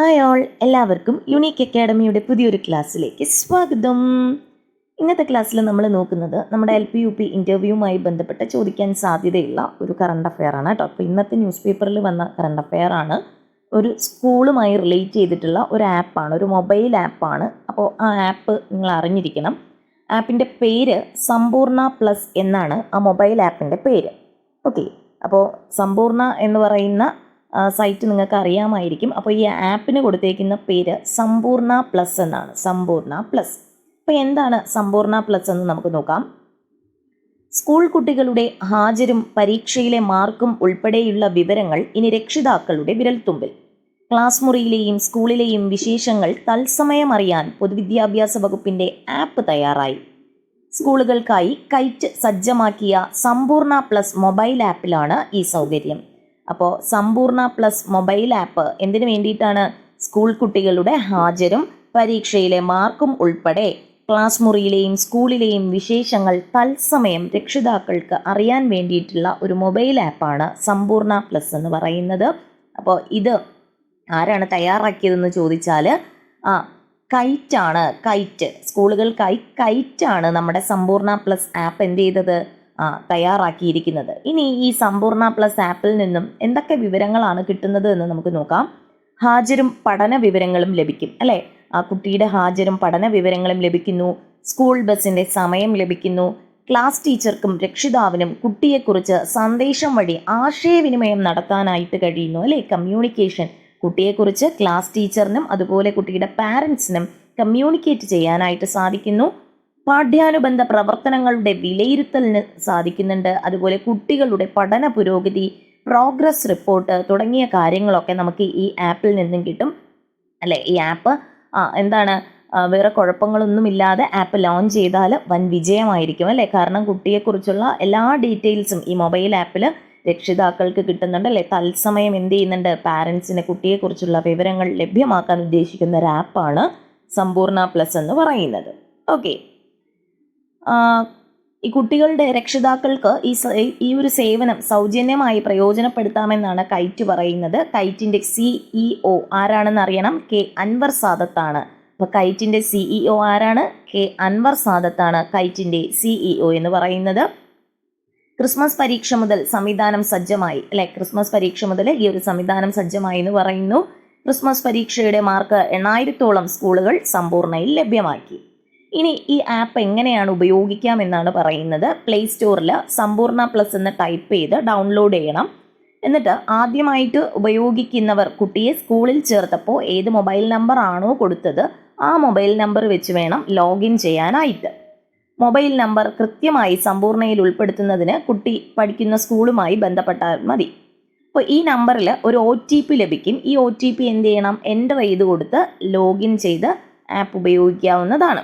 Hi all. എല്ലാവർക്കും unique അക്കാഡമിയുടെ പുതിയൊരു ക്ലാസ്സിലേക്ക് സ്വാഗതം. ഇന്നത്തെ ക്ലാസ്സിൽ നമ്മൾ നോക്കുന്നത് നമ്മുടെ എൽ പി യു പി ഇന്റർവ്യൂവുമായി ബന്ധപ്പെട്ട് ചോദിക്കാൻ സാധ്യതയുള്ള ഒരു കറണ്ട് അഫെയർ ആണ് കേട്ടോ. അപ്പോൾ ഇന്നത്തെ ന്യൂസ് പേപ്പറിൽ വന്ന കറണ്ട് അഫെയർ ആണ്. ഒരു സ്കൂളുമായി റിലേറ്റ് ചെയ്തിട്ടുള്ള ഒരു ആപ്പാണ് ഒരു മൊബൈൽ ആപ്പാണ് അപ്പോൾ ആ ആപ്പ് നിങ്ങൾ അറിഞ്ഞിരിക്കണം. ആപ്പിന്റെ പേര് സമ്പൂർണ പ്ലസ് എന്നാണ് ആ മൊബൈൽ ആപ്പിന്റെ പേര്. ഓക്കെ അപ്പോൾ സമ്പൂർണ എന്ന് പറയുന്ന സൈറ്റ് നിങ്ങൾക്ക് അറിയാമായിരിക്കും. അപ്പോൾ ഈ ആപ്പിന് കൊടുത്തേക്കുന്ന പേര് സമ്പൂർണ പ്ലസ് എന്നാണ്. സമ്പൂർണ പ്ലസ്. അപ്പോൾ എന്താണ് സമ്പൂർണ പ്ലസ് എന്ന് നമുക്ക് നോക്കാം. സ്കൂൾ കുട്ടികളുടെ ഹാജരും പരീക്ഷയിലെ മാർക്കും ഉൾപ്പെടെയുള്ള വിവരങ്ങൾ ഇനി രക്ഷിതാക്കളുടെ വിരൽത്തുമ്പിൽ. ക്ലാസ് മുറിയിലെയും സ്കൂളിലെയും വിശേഷങ്ങൾ തത്സമയം അറിയാൻ പൊതുവിദ്യാഭ്യാസ വകുപ്പിന്റെ ആപ്പ് തയ്യാറായി. സ്കൂളുകൾക്കായി കൈറ്റ് സജ്ജമാക്കിയ സമ്പൂർണ പ്ലസ് മൊബൈൽ ആപ്പിലാണ് ഈ സൗകര്യം. അപ്പോൾ സമ്പൂർണ പ്ലസ് മൊബൈൽ ആപ്പ് എന്തിനു വേണ്ടിയിട്ടാണ് സ്കൂൾ കുട്ടികളുടെ ഹാജരും പരീക്ഷയിലെ മാർക്കും ഉൾപ്പെടെ ക്ലാസ് മുറിയിലെയും സ്കൂളിലെയും വിശേഷങ്ങൾ തത്സമയം രക്ഷിതാക്കൾക്ക് അറിയാൻ വേണ്ടിയിട്ടുള്ള ഒരു മൊബൈൽ ആപ്പാണ് സമ്പൂർണ പ്ലസ് എന്ന് പറയുന്നത്. അപ്പോൾ ഇത് ആരാണ് തയ്യാറാക്കിയതെന്ന് ചോദിച്ചാൽ ആ കൈറ്റാണ് കൈറ്റ് സ്കൂളുകൾക്കായി കൈറ്റാണ് നമ്മുടെ സമ്പൂർണ പ്ലസ് ആപ്പ് എന്ത് ചെയ്തത്? തയ്യാറാക്കിയിരിക്കുന്നത്. ഇനി ഈ സമ്പൂർണ പ്ലസ് ആപ്പിൽ നിന്നും എന്തൊക്കെ വിവരങ്ങളാണ് കിട്ടുന്നത് എന്ന് നമുക്ക് നോക്കാം. ഹാജരും പഠന വിവരങ്ങളും ലഭിക്കും അല്ലേ? ആ കുട്ടിയുടെ ഹാജരും പഠന വിവരങ്ങളും ലഭിക്കുന്നു. സ്കൂൾ ബസ്സിന്റെ സമയം ലഭിക്കുന്നു. ക്ലാസ് ടീച്ചർക്കും രക്ഷിതാവിനും കുട്ടിയെക്കുറിച്ച് സന്ദേശം വഴി ആശയവിനിമയം നടത്താനായിട്ട് കഴിയുന്നു അല്ലേ? കമ്മ്യൂണിക്കേഷൻ. കുട്ടിയെക്കുറിച്ച് ക്ലാസ് ടീച്ചറിനും അതുപോലെ കുട്ടിയുടെ പാരൻസിനും കമ്മ്യൂണിക്കേറ്റ് ചെയ്യാനായിട്ട് സാധിക്കുന്നു. പാഠ്യാനുബന്ധ പ്രവർത്തനങ്ങളുടെ വിലയിരുത്തലിന് സാധിക്കുന്നുണ്ട്. അതുപോലെ കുട്ടികളുടെ പഠന പുരോഗതി പ്രോഗ്രസ് റിപ്പോർട്ട് തുടങ്ങിയ കാര്യങ്ങളൊക്കെ നമുക്ക് ഈ ആപ്പിൽ നിന്നും കിട്ടും. അല്ലെ? ഈ ആപ്പ് എന്താണ് വേറെ കുഴപ്പങ്ങളൊന്നുമില്ലാതെ ആപ്പ് ലോഞ്ച് ചെയ്താൽ വൻ വിജയമായിരിക്കും അല്ലേ? കാരണം കുട്ടിയെക്കുറിച്ചുള്ള എല്ലാ ഡീറ്റെയിൽസും ഈ മൊബൈൽ ആപ്പിൽ രക്ഷിതാക്കൾക്ക് കിട്ടുന്നുണ്ട് അല്ലേ? തത്സമയം എന്ത് ചെയ്യുന്നുണ്ട്? പാരൻസിന് കുട്ടിയെക്കുറിച്ചുള്ള വിവരങ്ങൾ ലഭ്യമാക്കാൻ ഉദ്ദേശിക്കുന്ന ഒരു ആപ്പാണ് സമ്പൂർണ പ്ലസ് എന്ന് പറയുന്നത്. ഓക്കെ. ഈ കുട്ടികളുടെ രക്ഷിതാക്കൾക്ക് ഈ ഈ ഒരു സേവനം സൗജന്യമായി പ്രയോജനപ്പെടുത്താമെന്നാണ് കൈറ്റ് പറയുന്നത്. കൈറ്റിന്റെ സിഇഒ ആരാണെന്ന് അറിയണം? കെ അൻവർ സാദത്താണ്. അപ്പോൾ കൈറ്റിന്റെ സിഇഒ ആരാണ്? കെ അൻവർ സാദത്താണ് കൈറ്റിന്റെ സിഇഒ എന്ന് പറയുന്നത്. ക്രിസ്മസ് പരീക്ഷ മുതൽ സംവിധാനം സജ്ജമായി അല്ലെ? ക്രിസ്മസ് പരീക്ഷ മുതൽ ഈ ഒരു സംവിധാനം സജ്ജമായി എന്ന് പറയുന്നു. ക്രിസ്മസ് പരീക്ഷയുടെ മാർക്ക് എണ്ണായിരത്തോളം സ്കൂളുകൾ സമ്പൂർണയിൽ ലഭ്യമാക്കി. ഇനി ഈ ആപ്പ് എങ്ങനെയാണ് ഉപയോഗിക്കാമെന്നാണ് പറയുന്നത്. പ്ലേ സ്റ്റോറിൽ സമ്പൂർണ പ്ലസ് എന്ന് ടൈപ്പ് ചെയ്ത് ഡൗൺലോഡ് ചെയ്യണം. എന്നിട്ട് ആദ്യമായിട്ട് ഉപയോഗിക്കുന്നവർ കുട്ടിയെ സ്കൂളിൽ ചേർത്തപ്പോൾ ഏത് മൊബൈൽ നമ്പർ ആണോ കൊടുത്തത് ആ മൊബൈൽ നമ്പർ വെച്ച് വേണം ലോഗിൻ ചെയ്യാനായിട്ട്. മൊബൈൽ നമ്പർ കൃത്യമായി സമ്പൂർണയിൽ ഉൾപ്പെടുത്തുന്നതിന് കുട്ടി പഠിക്കുന്ന സ്കൂളുമായി ബന്ധപ്പെട്ടാൽ മതി. അപ്പോൾ ഈ നമ്പറിൽ ഒരു ഒ ടി പി ലഭിക്കും. ഈ ഒ ടി പി എന്ത് ചെയ്യണം? എന്റർ ചെയ്ത് കൊടുത്ത് ലോഗിൻ ചെയ്ത് ആപ്പ് ഉപയോഗിക്കാവുന്നതാണ്.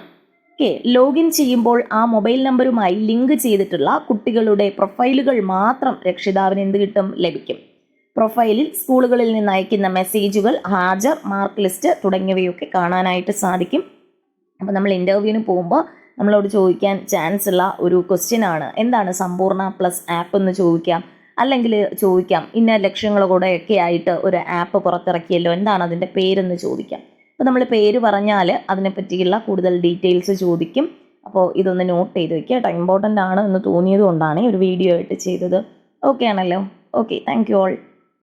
ഓക്കെ ലോഗിൻ ചെയ്യുമ്പോൾ ആ മൊബൈൽ നമ്പറുമായി ലിങ്ക് ചെയ്തിട്ടുള്ള കുട്ടികളുടെ പ്രൊഫൈലുകൾ മാത്രം രക്ഷിതാവിന് എന്ത് കിട്ടും? ലഭിക്കും. പ്രൊഫൈലിൽ സ്കൂളുകളിൽ നിന്ന് അയക്കുന്ന മെസ്സേജുകൾ ഹാജർ മാർക്ക് ലിസ്റ്റ് തുടങ്ങിയവയൊക്കെ കാണാനായിട്ട് സാധിക്കും. അപ്പോൾ നമ്മൾ ഇന്റർവ്യൂവിന് പോകുമ്പോൾ നമ്മളോട് ചോദിക്കാൻ ചാൻസ് ഉള്ള ഒരു ക്വസ്റ്റ്യൻ ആണ്. എന്താണ് സമ്പൂർണ പ്ലസ് ആപ്പ് എന്ന് ചോദിക്കാം? അല്ലെങ്കിൽ ചോദിക്കാം ഇന്ന ലക്ഷ്യങ്ങളോടെ കൂടെയൊക്കെ ആയിട്ട് ഒരു ആപ്പ് പുറത്തിറക്കിയല്ലോ എന്താണ് അതിന്റെ പേരെന്ന് ചോദിക്കാം. അപ്പോൾ നമ്മൾ പേര് പറഞ്ഞാൽ അതിനെപ്പറ്റിയുള്ള കൂടുതൽ ഡീറ്റെയിൽസ് ചോദിക്കും. അപ്പോൾ ഇതൊന്ന് നോട്ട് ചെയ്ത് വയ്ക്കുക കേട്ടോ ഇമ്പോർട്ടന്റ് ആണ് എന്ന് തോന്നിയത് കൊണ്ടാണ് ഒരു വീഡിയോ ആയിട്ട് ചെയ്തത്. ഓക്കെ ആണല്ലോ? Okay thank you all